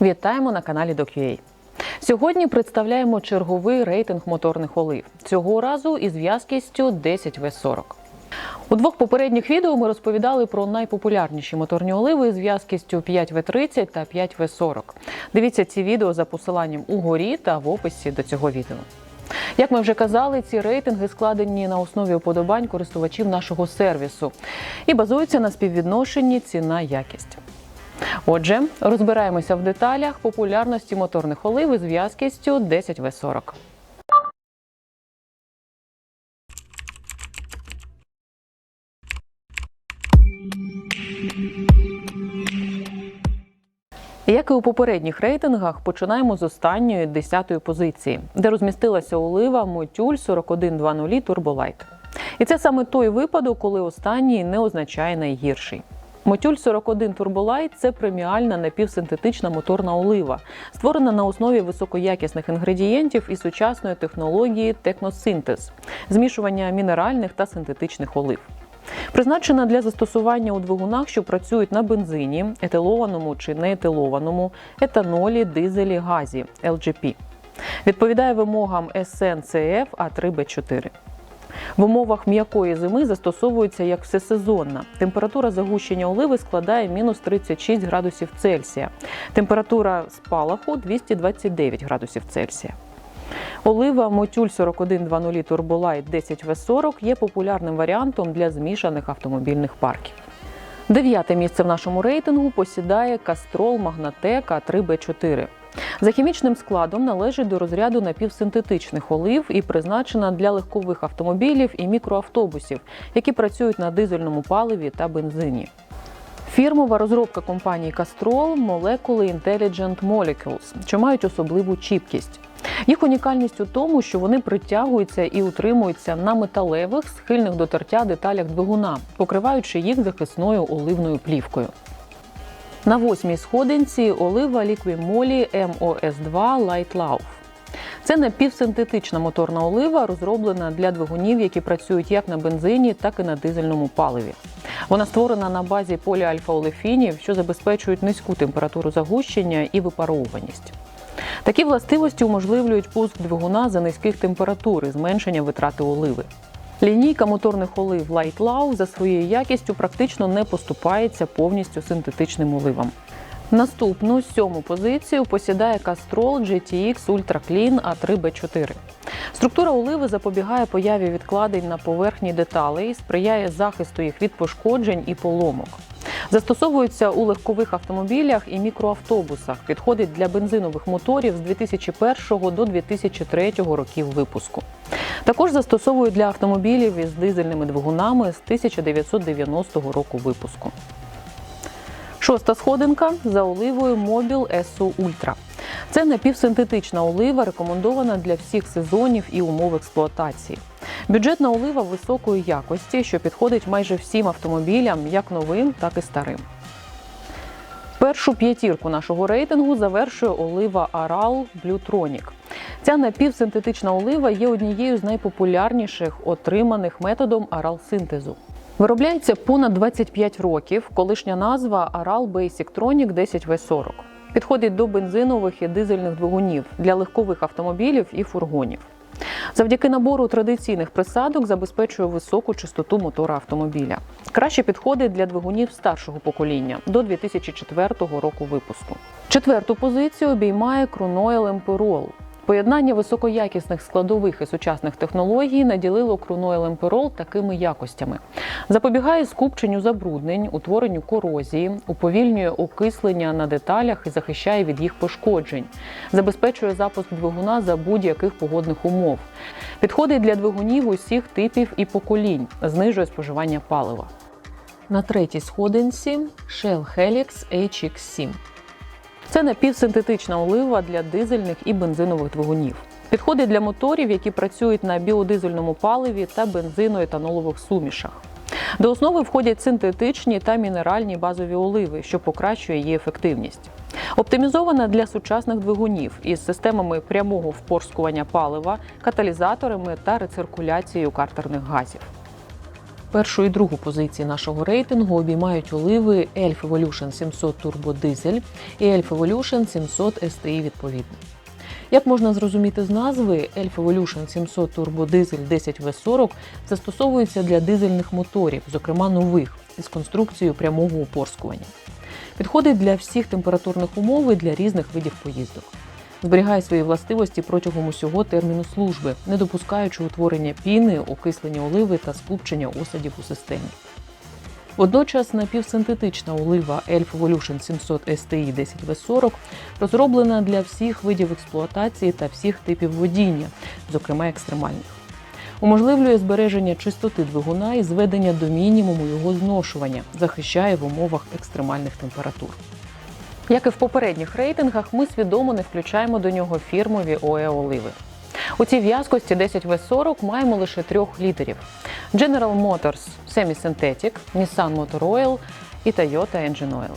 Вітаємо на каналі DocUA. Сьогодні представляємо черговий рейтинг моторних олив. Цього разу із в'язкістю 10В40. У двох попередніх відео ми розповідали про найпопулярніші моторні оливи з в'язкістю 5В30 та 5В40. Дивіться ці відео за посиланням угорі та в описі до цього відео. Як ми вже казали, ці рейтинги складені на основі уподобань користувачів нашого сервісу і базуються на співвідношенні ціна-якість. Отже, розбираємося в деталях популярності моторних олив із в'язкістю 10В40. Як і у попередніх рейтингах, починаємо з останньої десятої позиції, де розмістилася олива Мотюль 4120 Turbolite. І це саме той випадок, коли останній не означає найгірший. Мотюль 41 Turbolite – це преміальна напівсинтетична моторна олива, створена на основі високоякісних інгредієнтів і сучасної технології техносинтез змішування мінеральних та синтетичних олив. Призначена для застосування у двигунах, що працюють на бензині, етилованому чи неетилованому, етанолі, дизелі, газі LGP. Відповідає вимогам SNCF А3Б4. В умовах м'якої зими застосовується як всесезонна. Температура загущення оливи складає мінус 36 градусів Цельсія. Температура спалаху 229 градусів Цельсія. Олива Мотюль 4120 Турболайт 10В40 є популярним варіантом для змішаних автомобільних парків. Дев'яте місце в нашому рейтингу посідає Кастрол Магнатек А3Б4. За хімічним складом належить до розряду напівсинтетичних олив і призначена для легкових автомобілів і мікроавтобусів, які працюють на дизельному паливі та бензині. Фірмова розробка компанії Castrol – молекули Intelligent Molecules, що мають особливу чіпкість. Їх унікальність у тому, що вони притягуються і утримуються на металевих, схильних до тертя деталях двигуна, покриваючи їх захисною оливною плівкою. На восьмій сходинці олива Liquimoli MOS2 Light Lauf. Це напівсинтетична моторна олива, розроблена для двигунів, які працюють як на бензині, так і на дизельному паливі. Вона створена на базі поліальфа-олефінів, що забезпечують низьку температуру загущення і випаровуваність. Такі властивості уможливлюють пуск двигуна за низьких температур і зменшення витрати оливи. Лінійка моторних олив Light Lau за своєю якістю практично не поступається повністю синтетичним оливам. Наступну сьому позицію посідає Castrol GTX Ultra Clean A3B4. Структура оливи запобігає появі відкладень на поверхні деталей, сприяє захисту їх від пошкоджень і поломок. Застосовується у легкових автомобілях і мікроавтобусах. Підходить для бензинових моторів з 2001 до 2003 років випуску. Також застосовують для автомобілів із дизельними двигунами з 1990 року випуску. Шоста сходинка за оливою Mobil Esso Ultra. Це напівсинтетична олива, рекомендована для всіх сезонів і умов експлуатації. Бюджетна олива високої якості, що підходить майже всім автомобілям, як новим, так і старим. Першу п'ятірку нашого рейтингу завершує олива Aral Bluetronic. Ця напівсинтетична олива є однією з найпопулярніших отриманих методом арал-синтезу. Виробляється понад 25 років. Колишня назва Aral Basic Tronic 10V40. Підходить до бензинових і дизельних двигунів для легкових автомобілів і фургонів. Завдяки набору традиційних присадок забезпечує високу чистоту мотора автомобіля. Краще підходить для двигунів старшого покоління до 2004 року випуску. Четверту позицію обіймає Крунойл Emperol. Поєднання високоякісних складових і сучасних технологій наділило Крунойл Emperol такими якостями: запобігає скупченню забруднень, утворенню корозії, уповільнює окислення на деталях і захищає від їх пошкоджень, забезпечує запуск двигуна за будь-яких погодних умов. Підходить для двигунів усіх типів і поколінь, знижує споживання палива. На третій сходинці Shell Helix HX7. Це напівсинтетична олива для дизельних і бензинових двигунів. Підходить для моторів, які працюють на біодизельному паливі та бензино-етанолових сумішах. До основи входять синтетичні та мінеральні базові оливи, що покращує її ефективність. Оптимізована для сучасних двигунів із системами прямого впорскування палива, каталізаторами та рециркуляцією картерних газів. Першу і другу позиції нашого рейтингу обіймають оливи Elf Evolution 700 Turbo Diesel і Elf Evolution 700 STI відповідно. Як можна зрозуміти з назви, Elf Evolution 700 Turbo Diesel 10V40 застосовується для дизельних моторів, зокрема нових, із конструкцією прямого упорскування. Підходить для всіх температурних умов і для різних видів поїздок. Зберігає свої властивості протягом усього терміну служби, не допускаючи утворення піни, окислення оливи та скупчення осадів у системі. Водночас напівсинтетична олива Elf Evolution 700 STI 10V40 розроблена для всіх видів експлуатації та всіх типів водіння, зокрема екстремальних. Уможливлює збереження чистоти двигуна і зведення до мінімуму його зношування, захищає в умовах екстремальних температур. Як і в попередніх рейтингах, ми свідомо не включаємо до нього фірмові ОЕ оливи. У цій в'язкості 10В40 маємо лише трьох лідерів: General Motors Semi-Synthetic, Nissan Motor Oil і Toyota Engine Oil.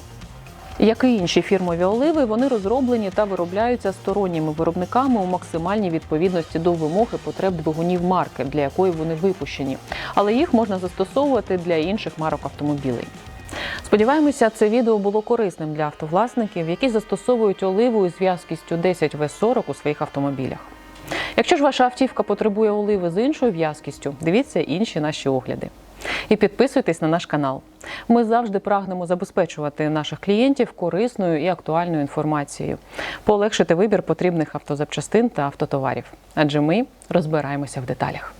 Як і інші фірмові оливи, вони розроблені та виробляються сторонніми виробниками у максимальній відповідності до вимог і потреб двигунів марки, для якої вони випущені, але їх можна застосовувати для інших марок автомобілей. Сподіваємося, це відео було корисним для автовласників, які застосовують оливу із в'язкістю 10В40 у своїх автомобілях. Якщо ж ваша автівка потребує оливи з іншою в'язкістю, дивіться інші наші огляди. І підписуйтесь на наш канал. Ми завжди прагнемо забезпечувати наших клієнтів корисною і актуальною інформацією, полегшити вибір потрібних автозапчастин та автотоварів. Адже ми розбираємося в деталях.